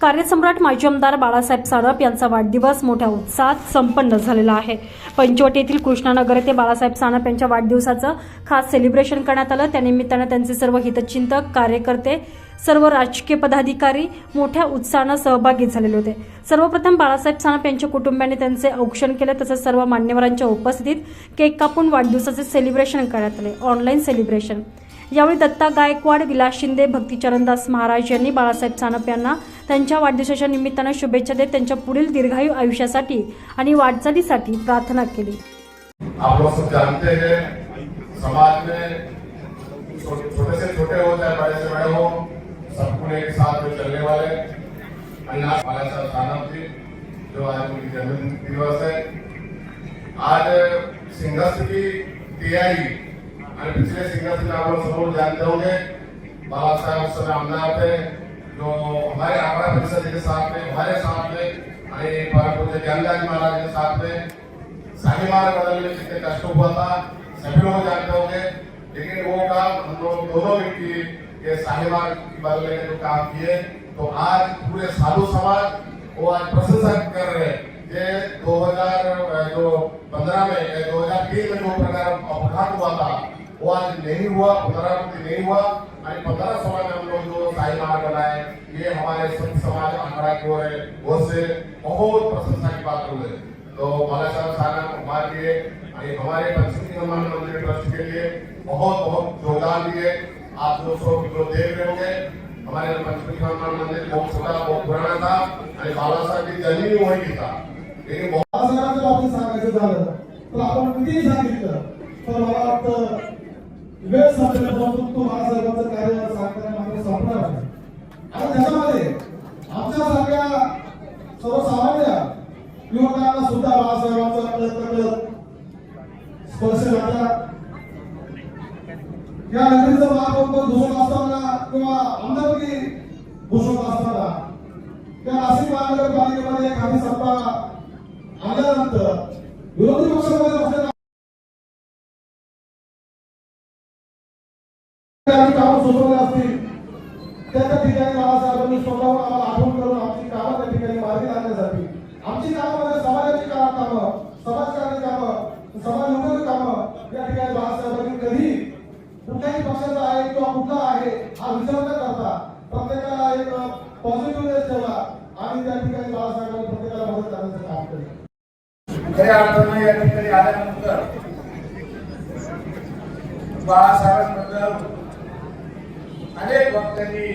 कार्यसम्राट माजी आमदार बाळासाहेब सानप यांचा वाढदिवस मोठ्या उत्साहात संपन्न झालेला आहे. पंचवटी येथील कृष्णानगर येथे बाळासाहेब सानप यांच्या वाढदिवसाचं खास सेलिब्रेशन करण्यात आलं. त्यानिमित्तानं त्यांचे सर्व हितचिंतक कार्यकर्ते सर्व राजकीय पदाधिकारी मोठ्या उत्साहानं सहभागी झालेले होते. सर्वप्रथम बाळासाहेब सानप यांच्या कुटुंबियांनी त्यांचे औक्षण केले. तसंच सर्व मान्यवरांच्या उपस्थितीत केक कापून वाढदिवसाचे सेलिब्रेशन करण्यात आले. ऑनलाईन सेलिब्रेशन यावेळी दत्ता गायकवाड विलास शिंदे भक्तीचरणदास महाराज यांनी बाळासाहेब सानप यांना त्यांच्या वाढदिवसाच्या निमित्तानं शुभेच्छा देत त्यांच्या पुढील दीर्घायू आयुष्यासाठी आणि वाटचालीसाठी प्रार्थना केली. आप लोग सब जानते हैं. समाज में छोटे से छोटे हो चाहे बड़े से बड़े हो. सबको एक साथ में चलने वाले बाला साहब सानप जी जो आज उनकी जन्म दिवस है आज की टीआई और पिछले सिंगर्स की आप सब जानते होंगे, बाबा साहब उस समय आमदार थे जो हमारे आगरा परिषद के साथ में, हमारे साथ में, हमारे पूज्य ज्ञानदास महाराज के साथ में शाहीमार बदलने में कितने कष्ट हुआ था, सभी लोग जानते होंगे, लेकिन वो काम हम लोग दोनों मिलकर ये शाहीमार बदलने के जो काम किए तो आज पूरे साधु समाज वो आज प्रशंसा कर रहे हैं। ये 2000 जो 15 में, या 2003 में जो प्रकार अपघात हुआ था वो आज नहीं हुआ पुनरावृत्ति नहीं हुआ और पंद्रह सोलह में हम लोग जो शाही मार्ग बनाए ये हमारे संत समाज आंकड़ा की ओर है वो से बहुत प्रशंसा की बात हो हुई तो बाला साहब साना हमारे लिए और हमारे पंचमी हनुमान मंदिर ट्रस्ट के लिए बहुत बहुत योगदान दिए। आप जो सौ जो देख रहे होंगे हमारे पंचमी हनुमान मंदिर बहुत छोटा बहुत पुराना था और बाबा साहब की जन्म वही था। लेकिन बहुत बाळासाहेबांच्या बाबतीत सांगायचं झालं स्पर्श झाला या नगरीचं महापौर घोषण असताना किंवा आमदारकी घोषण असताना त्या नाशिक महानगरपालिकेमध्ये काही सत्ता आल्यानंतर विरोधी पक्षामध्ये असलेला कामं सुचवले असतील त्या त्या ठिकाणी बाळासाहेबांनी स्वतःहून आम्हाला आठवण करून आमची कामं त्या ठिकाणी मार्गी लागण्यासाठी. आमची कामं म्हणजे समाजाची का- कामं समाजकारणी कामं समाज कामं या ठिकाणी बाळासाहेबांनी कधी कुठल्याही पक्षाचा आहे किंवा कुठला आहे हा विचार न करता प्रत्येकाला एक पॉझिटिव्हनेस ठेवला आणि त्या ठिकाणी बाळासाहेबांनी प्रत्येकाला मदत करण्याचं काम केलं खऱ्या अर्थानं या ठिकाणी आल्यानंतर बाळासाहेबांबद्दल अनेक भक्तांनी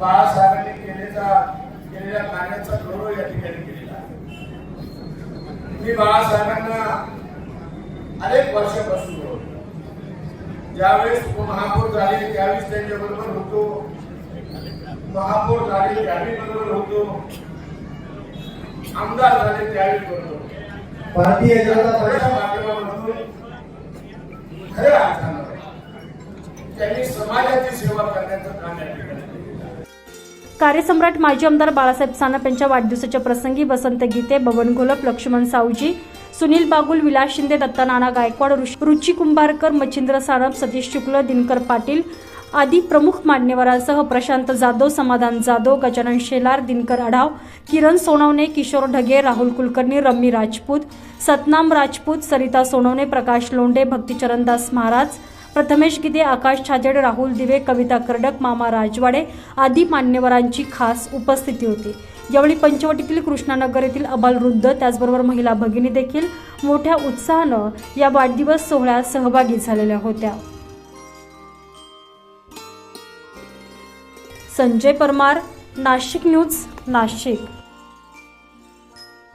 बाळासाहेबांनी केलेला केलेल्या कार्याचा गौरव या ठिकाणी केलेला मी बाळासाहेबांना अनेक वर्षापासून ओळखतो. ज्यावेळेस उपमहापौर झाले त्यावेळेस त्यांच्याबरोबर होतो. महापौर झाले त्यावेळी बरोबर होतो. आमदार झाले त्यावेळी बरोबर भारतीय जनता माध्यमामधून खऱ्या अर्थानं त्यांनी समाजाची सेवा करण्याचं काम या ठिकाणी. कार्यसम्राट माजी आमदार बाळासाहेब सानप यांच्या वाढदिवसाच्या प्रसंगी वसंत गीते बबन घोलप लक्ष्मण सावजी सुनील बागुल विलास शिंदे दत्ता नाना गायकवाड रुची कुंभारकर मच्छिंद्र सानप सतीश शुक्ल दिनकर पाटील आदी प्रमुख मान्यवरांसह प्रशांत जाधव समाधान जाधव गजानन शेलार दिनकर आढाव किरण सोनवणे किशोर ढगे राहुल कुलकर्णी रम्मी राजपूत सतनाम राजपूत सरिता सोनवणे प्रकाश लोंढे भक्तिचरणदास महाराज प्रथमेश गिदे आकाश छाजेड राहुल दिवे कविता कर्डक मामा राजवाडे आदी मान्यवरांची खास उपस्थिती होती. यावेळी पंचवटीतील कृष्णानगर येथील अबालवृद्ध त्याचबरोबर महिला भगिनी देखील मोठ्या उत्साहानं या वाढदिवस सोहळ्यात सहभागी झालेल्या होत्या. संजय परमार नाशिक न्यूज नाशिक.